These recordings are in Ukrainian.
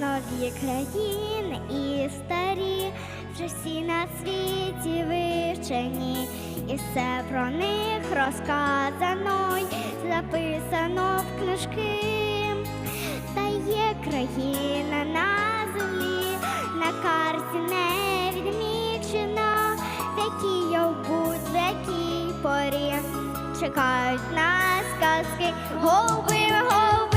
нові країни і старі, вже всі на світі вивчені, і все про них розказано, й записано в книжки. Та є країна на землі, на карті не відмічена, в якій я в будь-якій порі чекають нас казки, голуби, голуби,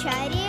try to